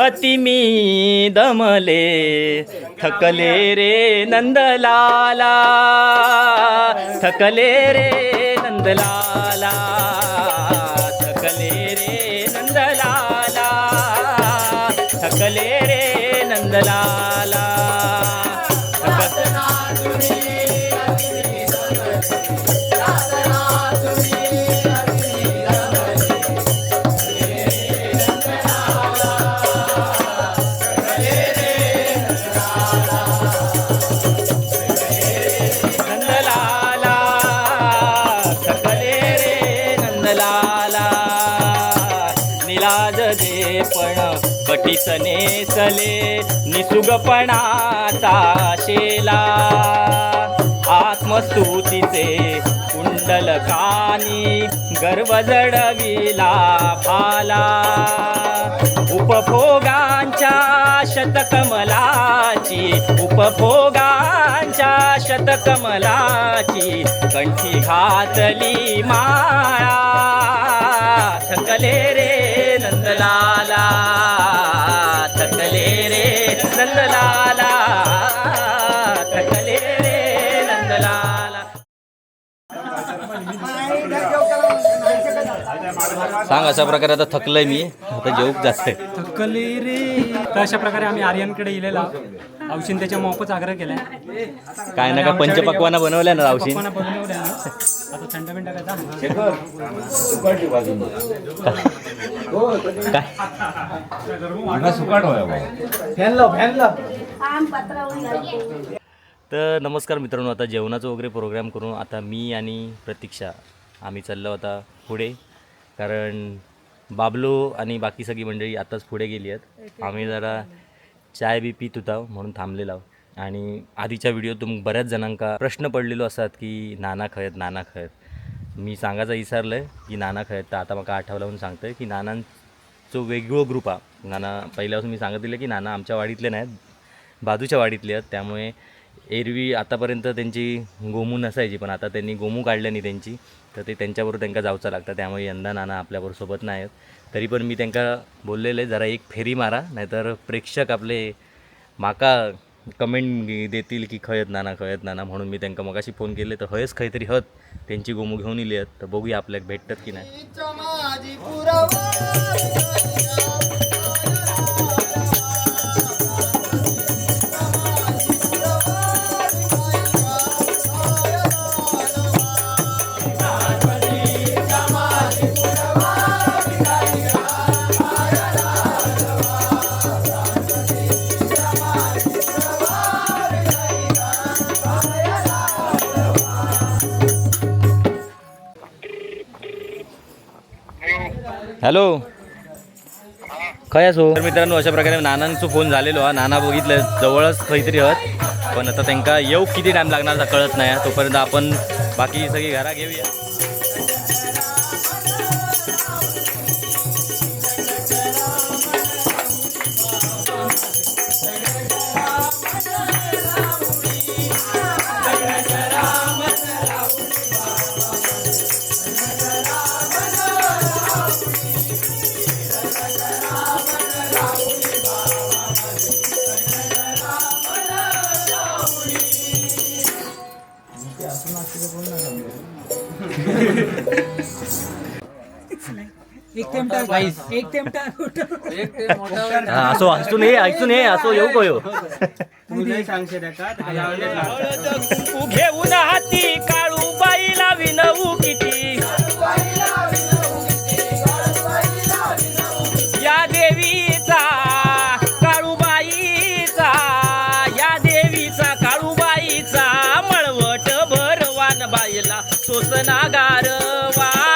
अति मी दमले थकले रे नंदलाला थकले रे नंदलाला. लाज दे पण कटीस नेसले निसुगपणाचा शेला. आत्मस्तुतीचे कुंडल कानी गर्व जडविला भाला. उपभोगांच्या शतकमलाची उपभोगांच्या शतकमलाची कंठी घातली माळा. थकले रे नंदलाला थकले रे नंदलाला थकले रे नंदलाला. सांग अशा प्रकारे आता थकलंय मी आता जेवूक जास्त थकली रे. तर अशा प्रकारे आम्ही आर्यनकडे इलेला. औषध त्याच्या मोफच आग्रह केलाय. काय ना काय पंचपक्वाना बनवल्या ना रावशी पप्पांना बनवल्या ना. आता थंड बिंड काय आम पत्रावून लागतो तर नमस्कार मित्रांनो आता जेवणाचं वगैरे प्रोग्राम करून आता मी आणि प्रतीक्षा आम्ही चाललो आता पुढे. कारण बाबलो आणि बाकी सगळी मंडळी आताच पुढे गेली आहेत. आम्ही जरा चाय बी पीत होता म्हणून थांबलेला आणि आधीच्या व्हिडिओ तुम बऱ्याच जणांका प्रश्न पडलेलो असतात की नाना खयत नाना खयत. मी सांगायचं विसरलं आहे की नाना खयत. तर आता मला आठवलं म्हणून सांगतं की नानांचो वेगळो ग्रुप हा. नाना पहिल्यापासून मी सांगत दिलं की नाना आमच्या वाडीतले नाहीत बाजूच्या वाडीतले आहेत. त्यामुळे एरवी आतापर्यंत त्यांची गोमू नसायची पण आता त्यांनी गोमू काढल्या नाही त्यांची. तर ते त्यांच्याबरोबर त्यांना जाऊचं लागतं. त्यामुळे यंदा नाना आपल्याबरोबर सोबत नाही आहेत तरी पण मी त्यांना बोललेलं आहे जरा एक फेरी मारा नाहीतर प्रेक्षक आपले माका कमेंट देतील की खयत नाना खयत नाना म्हणून मी त्यांना मगाशी फोन केले. तर हयच काहीतरी हत त्यांची गोमू घेऊन इली आहेत तर बघूया आपल्याला भेटतात की नाही. हॅलो. काय असो हो. तर मित्रांनो अशा प्रकारे नानांचं फोन झालेलो हा. नाना बघितलं जवळच काहीतरी हत पण आता त्यांना येऊ किती टाईम लागणार आता कळत नाही. तोपर्यंत आपण बाकी सगळी घरा घेऊया. हा, असो हसून ये ऐकून ये असो येऊ कयो कुंकू घेऊन हाती काळू बाईला विनवू किती? या देवीचा काळूबाईचा या देवीचा काळूबाईचा मळवट भरवान बाईला सोसनागार वागार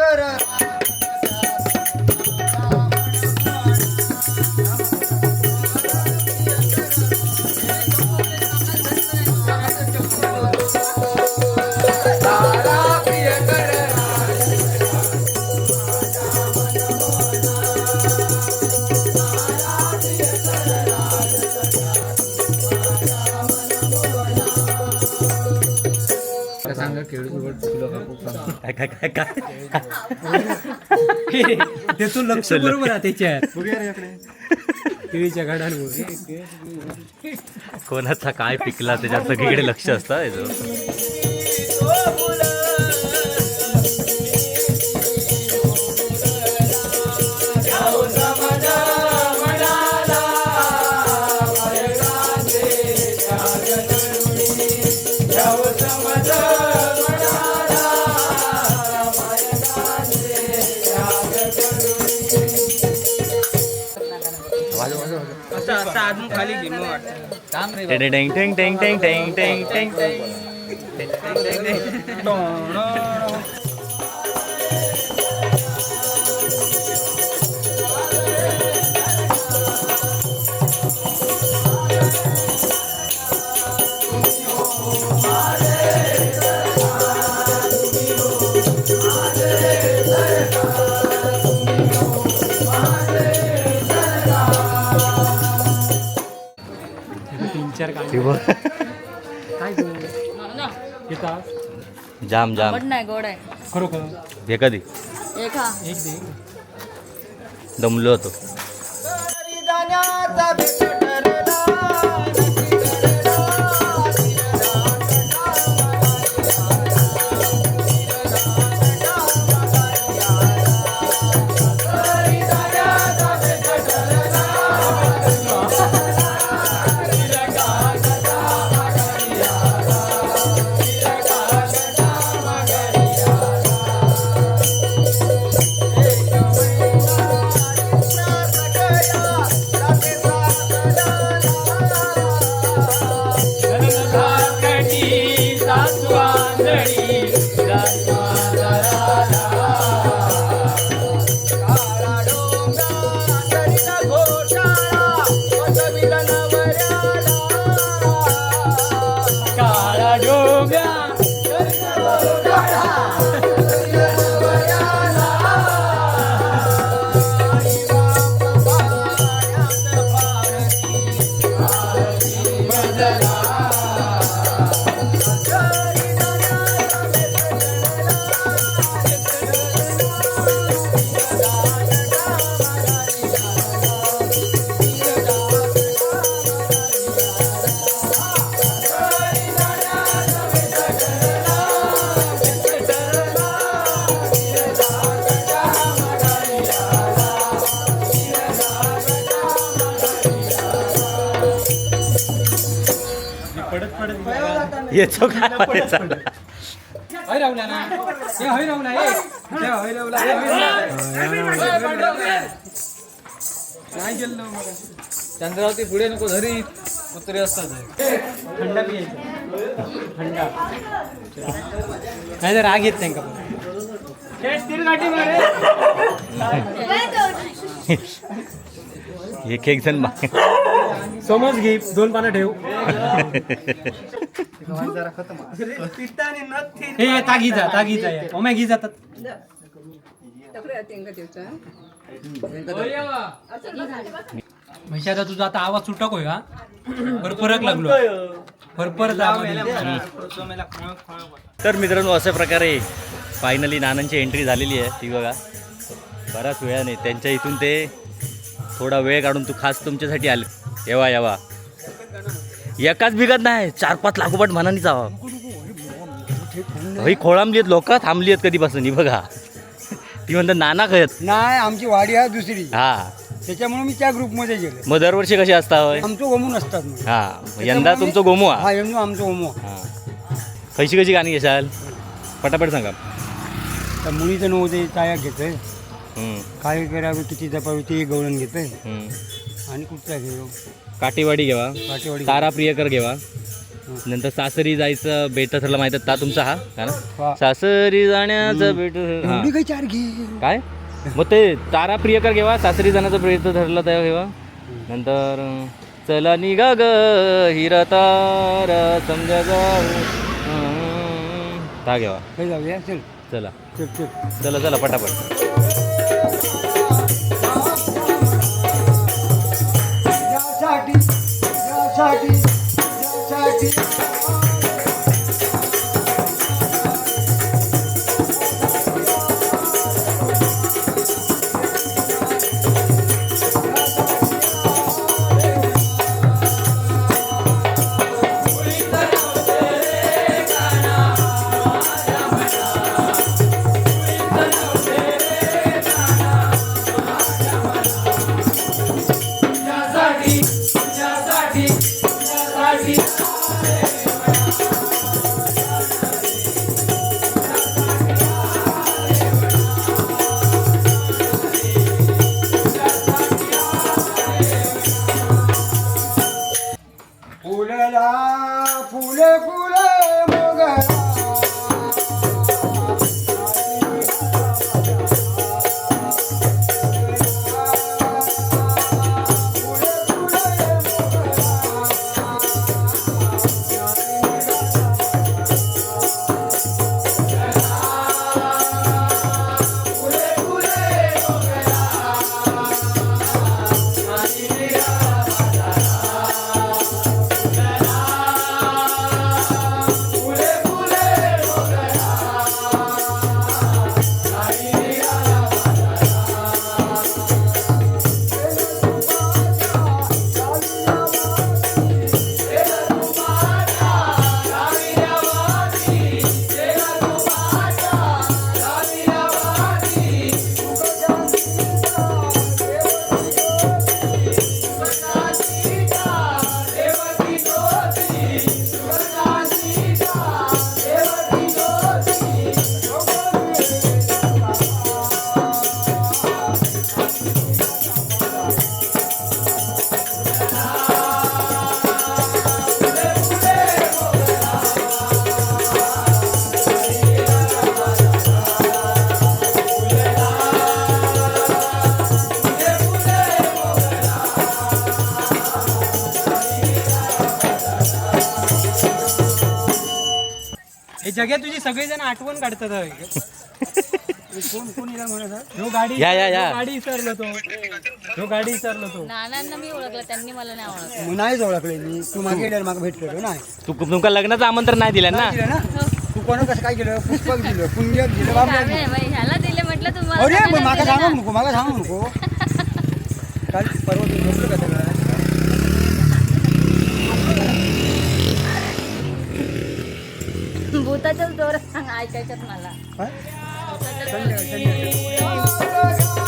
कर काय काय काय काय त्याचं लक्ष बरोबर आहे त्याच्यात केळीच्या घडांवर कोणाचा काय पिकला त्याच्यात सगळीकडे लक्ष असतं याचं. टेंग टेंग टेंग टेंग टेंग टेंग टेंग टेंग टेंग तीन चार काय ती बघ. काय घेतात जाम जाम. गोड नाही गोड आहे. खरोखर? हे कधी एक? हा एक दे. दमलो होतो. हय राहुला काय गेलं मग. चंद्रावती पुढे नको धरी. कुत्रे असतात. थंड पियायचं थंड. नाही तर राग येत नाही का एक एक जण मा- समज घे दोन पानं ठेव. हे तागी जा तागी जा ओम्या घी जातात. म्हणजे आता तुझा आता आवाज सुटक होय का फरक लागलो. फरफरत तर मित्रांनो अशा प्रकारे फायनली नानांची एंट्री झालेली आहे ती बघा. बराच वेळाने त्यांच्या इथून ते थोडा वेळ काढून तू खास तुमच्यासाठी आले. येवा येवा. एकाच बिगत नाही चार पाच लागोपाठ मनाने जावा ही खोळांबली आहेत लोक थांबली आहेत कधीपासून बघा. ती म्हणतात नाना खत. नाही आमची वाडी आहे दुसरी. हा. त्याच्यामुळे मी त्या ग्रुपमध्ये गेलो मग दरवर्षी कशी असता होय? आमचं गोमून असतात. हा यंदा तुमचं गोमू हा? यंदा आमचं गोमू हा. कशी कशी गाणी घेशाल? पटापट सांगा. तर मुलीचं नव्हते ताया घेतोय. काय करावं किती जपावी ते गवळण घेतोय. आणि कुठचा घेऊ? काटेवाडी घेवा. काटेवाडी तारा प्रियकर घेवा. नंतर सासरी जायचं बेट ठरलं माहिती ता तुमचा हा का ना? हा. सासरी जाण्याचं बेट हा. एवढी काही चार घे. काय? मग ते तारा प्रियकर घेवा सासरी जाण्याचं बेट ठरलं तेव्हा घेवा. नंतर अं, चला निघा ग हिरा तारा समजा जाऊ. हं, घेवा. काही जाऊया चल. चला. चल चल. चला चला पटापट. ಜಾಡಿ ಜಾಡಿ फुलला फुल फुल मोगला जग्या तुझी सगळेजण आठवण काढतात. कोण कोण येणार म्हणत ह्यो गाडी या, या, या. ह्यो गाडी विसरलो तो. ह्यो गाडी विसरलो तो. नानांना मी ओळखलं त्यांनी मला नाही ओळखलं. नाहीच ओळखले मी. तू मागे गेल्यावर मागे भेटलो नाही तू तुमका लग्नाचं आमंत्रण नाही दिलं ना? दिलं ना? तू कोणा कसं काय केलं? पुष्पक दिलं पुंजक दिलं बाबा काय बाई, ह्याला दिले म्हटलं अरे तुम्हाला मग मागा दिलं सांगू ना. नको मागा सांगू नको. काल परवा तू झोपलं का सगळं? सांग ऐकायच्यात मला. काय? काटेवाडी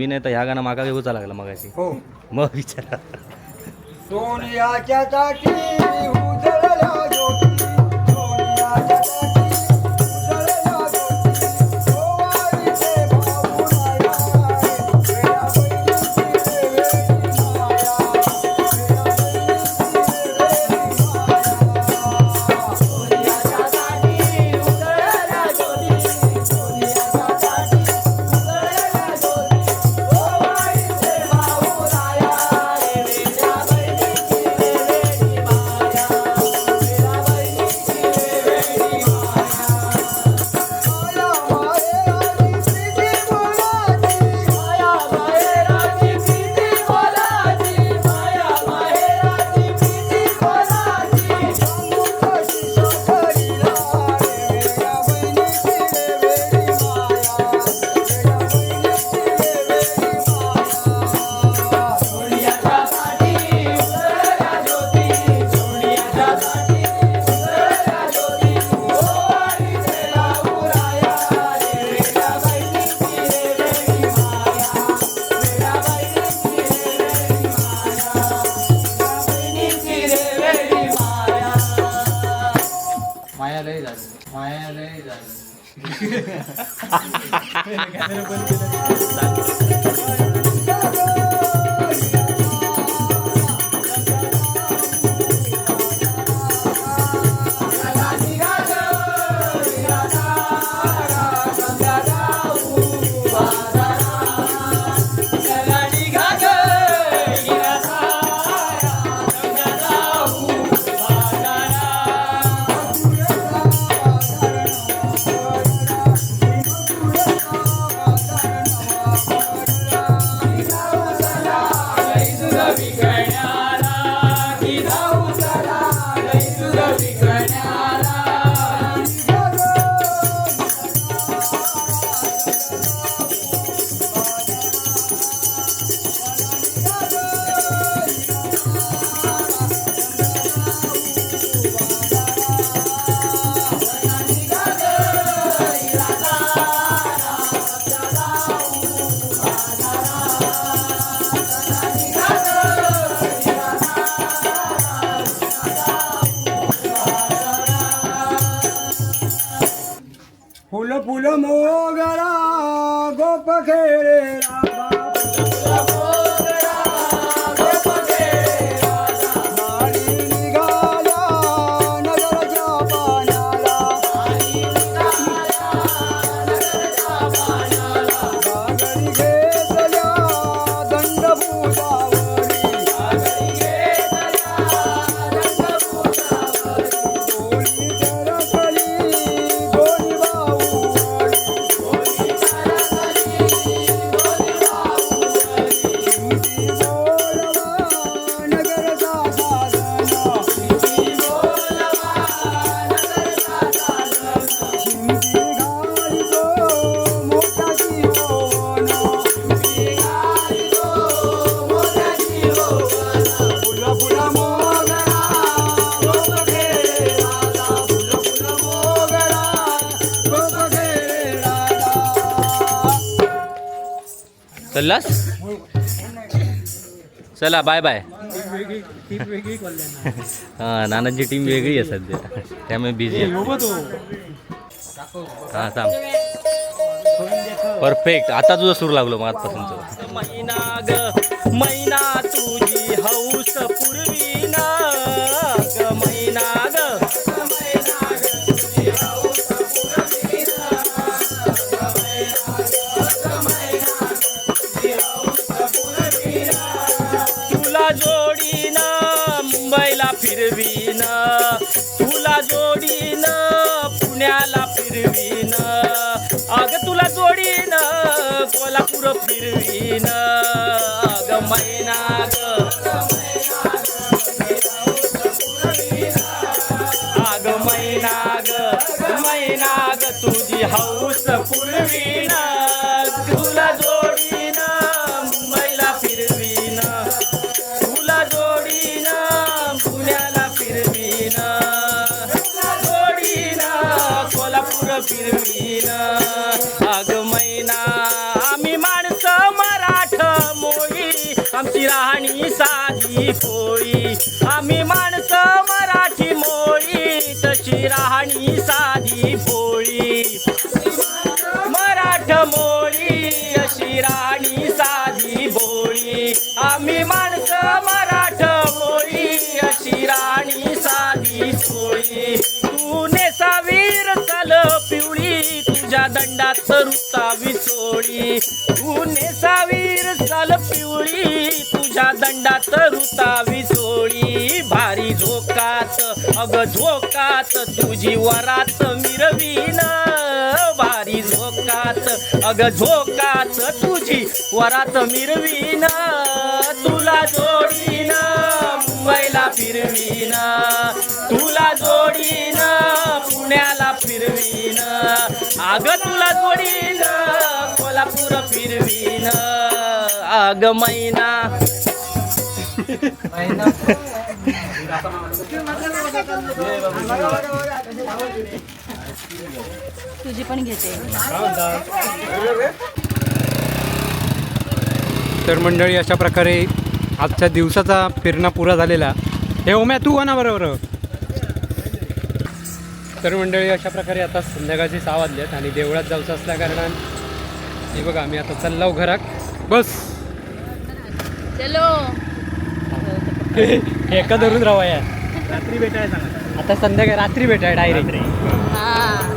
तुम्ही नाही तर ह्या गाणं मागा घेऊचा लागला मगाशी. हो. मग विचारा. सोनियाच्या Venga, te lo cuento. Chilas? चला बाय बाय हा नानांची टीम वेगळी आहे सध्या. त्यामुळे बिझी आहे. हा सांग परफेक्ट आता तुझा सूर लागलो मग आजपासूनच. मैना ग मैना तुझी हौस पूर्वी. तुझी हौस दंडात रुतावी तू नेसावीर पिवळी. तुझ्या दंडात रुतावी सोळी भारी झोकात अग झोकात तुझी वरात मिरवीन. भारी झोकात अग झोकात तुझी वरात मिरवीन. तुला जोड फिरवीन. तुला जोडीन पुण्याला फिरवीन. अग तुला जोडीन कोल्हापूर फिरवीन. अग मैना. तुझी पण घेते. तर मंडळी अशा प्रकारे आजच्या दिवसाचा फिरणा पुरा झालेला. हे ओम्या तू ना बरोबर. तर मंडळी अशा प्रकारे आता संध्याकाळचे सहा वाजले आहेत आणि देवळात जायचं असल्या कारणान हे बघा आम्ही आता चाललो घरात. बस. चलो. एका धरून राहा या रात्री भेटाय आता संध्याकाळी रात्री भेटाय डायरेक्ट हा.